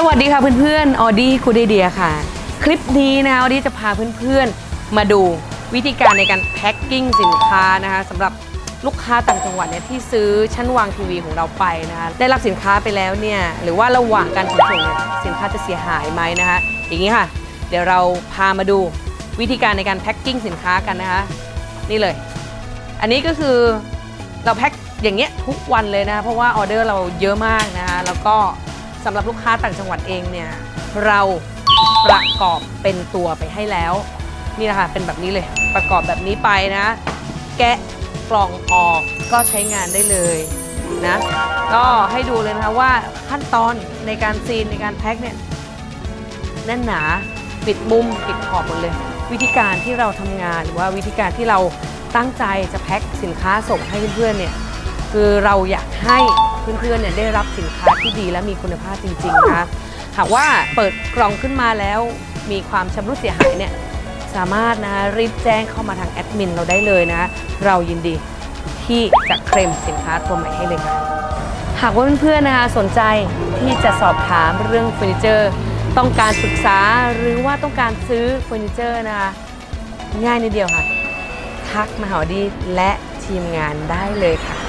สวัสดีค่ะเพื่อนๆออดี้คูเดเดียค่ะ คลิปนี้นะออดี้จะพาเพื่อนๆ มาดูวิธีการในการแพ็คกิ้งสินค้านะคะสำหรับลูกค้าต่างจังหวัดเนี่ยที่ซื้อชั้นวางทีวีของเราไปนะคะได้รับสินค้าไปแล้วเนี่ยหรือว่าระหว่างการขนส่งเนี่ยสินค้าจะเสียหายไหมนะคะอย่างนี้ค่ะ เดี๋ยวเราพามาดูวิธีการในการแพ็คกิ้งสินค้ากันนะคะนี่เลย อันนี้ก็คือเราแพ็คอย่างเงี้ยทุกวันเลยนะเพราะว่าออเดอร์เราเยอะมากนะคะแล้วก็ สำหรับลูกค้าต่างจังหวัดเองเนี่ยเราประกอบเป็นตัวไปให้แล้ว นี่นะคะเป็นแบบนี้เลยประกอบแบบนี้ไปนะ แกะกล่องออกก็ใช้งานได้เลยนะก็ให้ดูเลยนะคะว่าขั้นตอนในการซีนในการแพ็คเนี่ยแน่นหนาปิดมุมปิดขอบหมดเลย วิธีการที่เราทำงานหรือว่าวิธีการที่เราตั้งใจจะแพ็คสินค้าส่งให้เพื่อนๆเนี่ย คือเราอยากให้เพื่อนๆเนี่ยได้รับสินค้าที่ดีและมีคุณภาพจริงๆนะคะหากว่าเปิดกล่องขึ้นมาแล้วมีความชำรุดเสียหายเนี่ยสามารถนะรีบแจ้งเข้ามาทางแอดมินเราได้เลยนะเรายินดีที่จะเคลมสินค้าตัวใหม่ให้เลยค่ะ หากว่าเพื่อนๆนะคะสนใจที่จะสอบถามเรื่องเฟอร์นิเจอร์ ต้องการปรึกษาหรือว่าต้องการซื้อเฟอร์นิเจอร์นะคะง่ายนิดเดียวค่ะ ทักมาหาดีและทีมงานได้เลยค่ะ